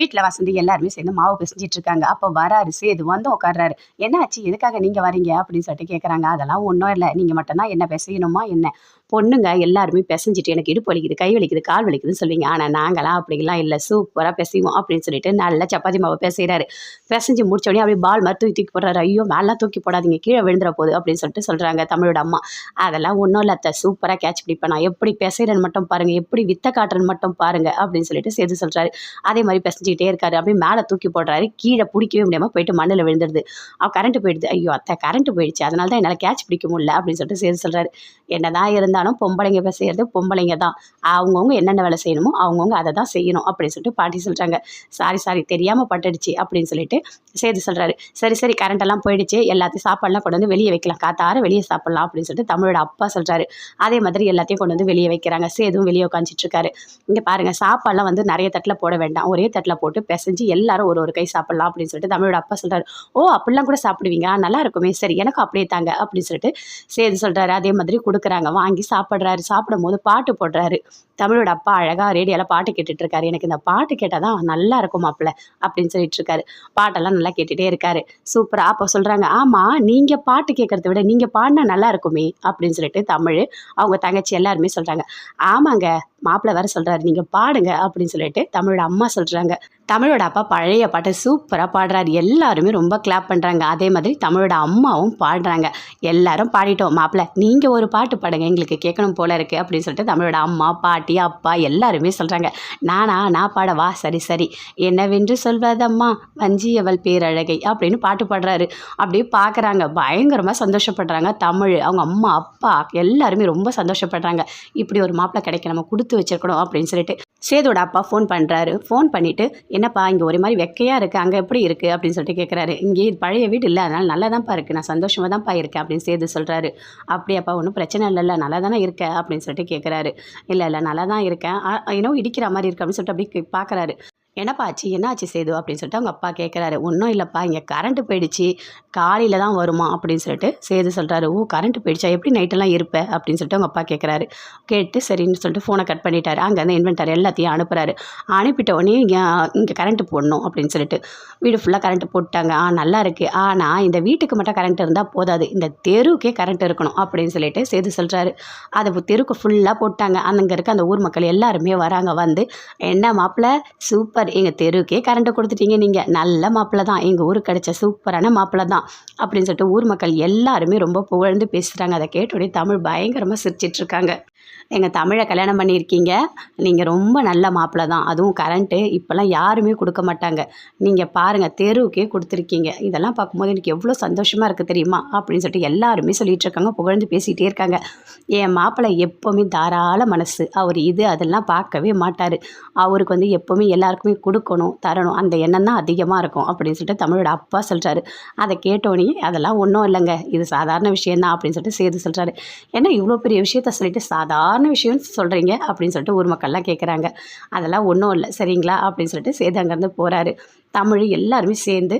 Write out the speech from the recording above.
வீட்டில் வசந்தி எல்லாருமே சேர்ந்து மாவு பிசைஞ்சிட்டு இருக்காங்க அப்போ வராரு சேது வந்து உட்கார்றாரு என்னாச்சு எதுக்காக நீங்கள் வரீங்க? அப்படின்னு சொல்லிட்டு கேட்குறாங்க அதெல்லாம் ஒன்றும் இல்லை. நீங்கள் மட்டும்தான் என்ன பிசையணுமா என்ன? பொண்ணுங்க எல்லாருமே பிசைஞ்சிட்டு எனக்கு இடுப்பு வலிக்குது கை வலிக்குது கால் வலிக்குதுன்னு சொல்லுவீங்க ஆனால் நாங்களாம் அப்படிலாம் இல்லை. சூப்பராக பிசைவோம் அப்படின்னு சொல்லிட்டு நல்லா சப்பாத்தி மாவை பிசைகிறாரு பிசைஞ்சு முடிச்சோடனே அப்படியே பால் மாதிரி தூக்கி தூக்கி போடுறாரு. ஐயோ மேலாம் தூக்கி போடாதீங்க கீழே விழுந்துற போகுது அப்படின்னு சொல்லிட்டு சொல்கிறாங்க தமிழோட அம்மா. அதெல்லாம் ஒன்றும் இல்லை அத்தை. சூப்பராக கேட்ச் பிடிப்பேன் நான் எப்படி பிசைறேன்னு மட்டும் பாருங்கள் எப்படி வித்த காட்டுறேன்னு மட்டும் பாருங்க அப்படின்னு சொல்லிட்டு சேர்த்து சொல்கிறாரு அதே மாதிரி பிசைஞ்சிக்கிட்டே இருக்காரு. அப்படியே மேலே தூக்கி போடுறாரு. கீழே பிடிக்கவே முடியாமல் போயிட்டு மண்ணில் விழுந்துருது. அவ கரண்ட் போயிடுது. ஐயோ அத்தை கரண்ட் போயிடுச்சு. அதனால தான் என்னால் கேட்ச் பிடிக்க முடியல அப்படின்னு சொல்லிட்டு சேர்த்து சொல்கிறாரு என்னதான் இருந்தாலும் பொம்பளைங்க இப்போ செய்கிறது பொம்பளைங்க தான். அவங்கவுங்க என்னென்ன வேலை செய்யணுமோ அவங்கவுங்க அதை தான் செய்யணும் அப்படின்னு சொல்லிட்டு பாட்டி சொல்கிறாங்க சாரி சாரி தெரியாமல் பட்டுடுச்சு அப்படின்னு சொல்லிட்டு சேர்த்து சொல்கிறாரு சரி சரி கரண்டெல்லாம் போயிடுச்சு. எல்லாத்தையும் சாப்பாடுலாம் கொண்டு வந்து வெளியே வைக்கலாம். காத்தார வெளியே சாப்பிட்லாம் அப்படின்னு சொல்லிட்டு தமிழோட அப்பா சொல்கிறாரு அதே மாதிரி எல்லாத்தையும் கொண்டு வந்து வெளியே வைக்கிறாங்க. சேதும் வெளியே உட்காந்துட்டு இருக்காரு. இங்கே பாருங்கள் சாப்பாடுலாம் வந்து நிறைய தட்டில் போட வேண்டாம். ஒரே தட்டில் போட்டு பிசைஞ்சு எல்லாரும் ஒரு ஒரு கை சாப்பிட்லாம் அப்படின்னு சொல்லிட்டு தமிழோட அப்பா சொல்கிறாரு ஓ அப்படிலாம் கூட சாப்பிடுவீங்க நல்லா இருக்குமே. சரி எனக்கு அப்படியே தாங்க அப்படின்னு சொல்லிட்டு சேது சொல்கிறாரு அதே மாதிரி கொடுக்குறாங்க. வாங்கி சாப்பிட்றாரு. சாப்பிடும் போது பாட்டு போடுறாரு. தமிழோட அப்பா அழகாக ரேடியோவில் பாட்டு கேட்டுட்டு இருக்காரு எனக்கு இந்த பாட்டு கேட்டால் தான் நல்லா இருக்கும் மாப்பிள்ள அப்படின்னு சொல்லிட்டு இருக்காரு பாட்டெல்லாம் நல்லா கேட்டுகிட்டே இருக்காரு. சூப்பராக அப்போ சொல்கிறாங்க ஆமாம் நீங்கள் பாட்டு கேட்குறத விட நீங்கள் பாடினா நல்லா இருக்குமே அப்படின்னு சொல்லிட்டு தமிழ் அவங்க தங்கச்சி எல்லாருமே சொல்கிறாங்க ஆமாங்க மாப்பிள்ளை வேறு சொல்கிறாரு நீங்கள் பாடுங்க அப்படின்னு சொல்லிட்டு தமிழோட அம்மா சொல்கிறாங்க தமிழோட அப்பா பழைய பாட்டை சூப்பராக பாடுறாரு. எல்லாருமே ரொம்ப கிளாப் பண்ணுறாங்க அதே மாதிரி தமிழோட அம்மாவும் பாடுறாங்க. எல்லாரும் பாடிட்டோம். மாப்பிள்ளை நீங்கள் ஒரு பாட்டு பாடுங்க எங்களுக்கு கேட்கணும் போல இருக்குது அப்படின்னு சொல்லிட்டு தமிழோட அம்மா பாட்டி அப்பா எல்லாருமே சொல்கிறாங்க நானா நான் பாடவா? சரி சரி. என்னவென்று சொல்வதம்மா? வஞ்சியவள் பேரழகை அப்படின்னு பாட்டு பாடுறாரு. அப்படியே பார்க்குறாங்க பயங்கரமாக சந்தோஷப்படுறாங்க தமிழ் அவங்க அம்மா அப்பா எல்லாருமே ரொம்ப சந்தோஷப்படுறாங்க. இப்படி ஒரு மாப்பிள்ளை கிடைக்க நம்ம கொடுத்து வச்சிருக்கணும் அப்படின்னு சொல்லிட்டு சேதோட அப்பா ஃபோன் பண்ணுறாரு ஃபோன் பண்ணிவிட்டு என்னப்பா இங்கே ஒரு மாதிரி வெக்கையாக இருக்குது அங்கே எப்படி இருக்குது அப்படின்னு சொல்லிட்டு கேட்குறாரு இங்கே பழைய வீடு இல்லை. அதனால் நல்லா தான்ப்பா இருக்குது நான் சந்தோஷமாக தான்ப்பா இருக்கேன். அப்படின்னு சேது சொல்கிறாரு அப்படியாப்பா ஒன்றும் பிரச்சனை இல்லைல்ல. நல்லா தானே இருக்க? அப்படின்னு சொல்லிட்டு கேட்குறாரு இல்லை இல்லை நல்லா தான் இருக்கேன் இன்னும் இடிக்கிற மாதிரி இருக்கு. அப்படின்னு சொல்லிட்டு அப்படி பார்க்குறாரு என்னப்பா ஆச்சு? என்ன ஆச்சு சேது? அப்படின்னு சொல்லிட்டு அவங்க அப்பா கேட்குறாரு ஒன்றும் இல்லைப்பா இங்கே கரண்ட்டு போயிடுச்சு. காலையில் தான் வருமா? அப்படின்னு சொல்லிட்டு சேது சொல்கிறாரு ஓ கரண்ட்டு போயிடுச்சா? எப்படி நைட்டெல்லாம் இருப்ப? அப்படின்னு சொல்லிட்டு அவங்க அப்பா கேட்குறாரு கேட்டு சரின்னு சொல்லிட்டு ஃபோனை கட் பண்ணிட்டாரு. அங்கேருந்து இன்வென்டர் எல்லாத்தையும் அனுப்புகிறாரு அனுப்பிட்ட உடனே இங்கே இங்கே கரண்ட்டு போடணும் அப்படின்னு சொல்லிட்டு. வீடு ஃபுல்லாக கரண்ட்டு போட்டாங்க ஆ நல்லா இருக்குது ஆனால் இந்த வீட்டுக்கு மட்டும் கரண்ட் இருந்தால் போதாது. இந்த தெருவுக்கே கரண்ட் இருக்கணும். அப்படின்னு சொல்லிட்டு சேது சொல்கிறாரு அதை தெருவுக்கு ஃபுல்லாக போட்டாங்க. அங்கே இருக்க அந்த ஊர் மக்கள் எல்லாருமே வராங்க. வந்து என்ன மாப்பிள்ள சூப்பர் சூப்பர் எங்கள் தெருவுக்கே கரண்ட்டை கொடுத்துட்டீங்க நீங்கள் நல்ல மாப்பிள்ளை தான். எங்கள் ஊருக்கு கிடைச்ச சூப்பரான மாப்பிள்ளை தான். அப்படின்னு சொல்லிட்டு ஊர் மக்கள் எல்லாருமே ரொம்ப புகழ்ந்து பேசுகிறாங்க அதை கேட்டோடனே தமிழ் பயங்கரமாக சிரிச்சிட்ருக்காங்க எங்கள் தமிழை கல்யாணம் பண்ணியிருக்கீங்க. நீங்கள் ரொம்ப நல்ல மாப்பிள்ளை தான். அதுவும் கரண்ட்டு. இப்போல்லாம் யாருமே கொடுக்க மாட்டாங்க. நீங்கள் பாருங்கள் தெருவுக்கே கொடுத்துருக்கீங்க. இதெல்லாம் பார்க்கும்போது எனக்கு எவ்வளோ சந்தோஷமாக இருக்குது தெரியுமா? அப்படின்னு சொல்லிட்டு எல்லாருமே சொல்லிகிட்டு இருக்காங்க. புகழ்ந்து பேசிகிட்டே இருக்காங்க. என் மாப்பிள்ளை எப்போவுமே தாராள மனசு. அவர் இது அதெல்லாம் பார்க்கவே மாட்டார். அவருக்கு வந்து எப்போவுமே எல்லாருக்குமே கொடுக்கணும் தரணும். அந்த எண்ணம் தான் அதிகமாக இருக்கும் அப்படின்னு சொல்லிட்டு தமிழோட அப்பா சொல்கிறாரு அதை கேட்டோடனே அதெல்லாம் ஒன்றும் இல்லைங்க. இது சாதாரண விஷயந்தான் அப்படின்னு சொல்லிட்டு சேது சொல்கிறாரு ஏன்னா இவ்வளோ பெரிய விஷயத்த சொல்லிட்டு சாதாரண விஷயம்னு சொல்கிறீங்க அப்படின்னு சொல்லிட்டு ஊர் மக்கள்லாம் கேட்குறாங்க அதெல்லாம் ஒன்றும் இல்லை. சரிங்களா? அப்படின்னு சொல்லிட்டு சேது அங்கேருந்து போகிறாரு தமிழ் எல்லாருமே சேர்ந்து